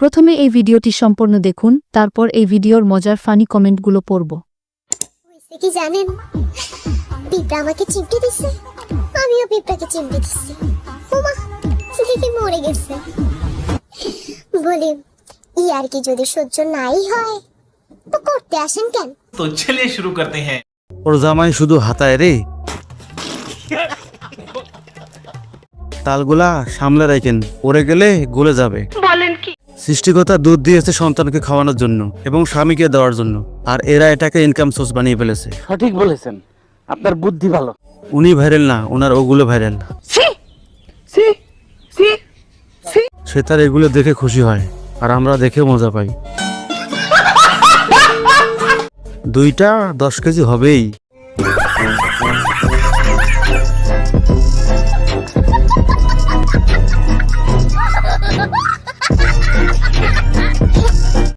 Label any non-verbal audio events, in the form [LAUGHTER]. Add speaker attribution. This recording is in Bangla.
Speaker 1: প্রথমে এই ভিডিওটি সম্পূর্ণ দেখুন তারপর এই ভিডিওর মজার ফানি কমেন্টগুলো পড়ব।
Speaker 2: কি জানেন? দিছে। মরে গেছে? আর কি
Speaker 3: শুরু
Speaker 4: ওর জামাই শুধু হাতায় রে। [LAUGHS] তালগুলা সামলে রাখেন পড়ে গেলে গলে যাবে। সৃষ্টিকর্তা দুধ দিয়েছে সন্তানকে খাওয়ানোর জন্য এবং স্বামীকে দেওয়ার জন্য। আর এরা এটাকে ইনকাম সোর্স বানিয়ে ফেলেছে।
Speaker 5: সঠিক বলেছেন। আপনার বুদ্ধি ভালো।
Speaker 4: উনি ভাইরাল না ওনার ওগুলো ভাইরাল সে তার এগুলো দেখে খুশি হয় আর আমরা দেখে মজা পাই। দুইটা দশ কেজি হবেই।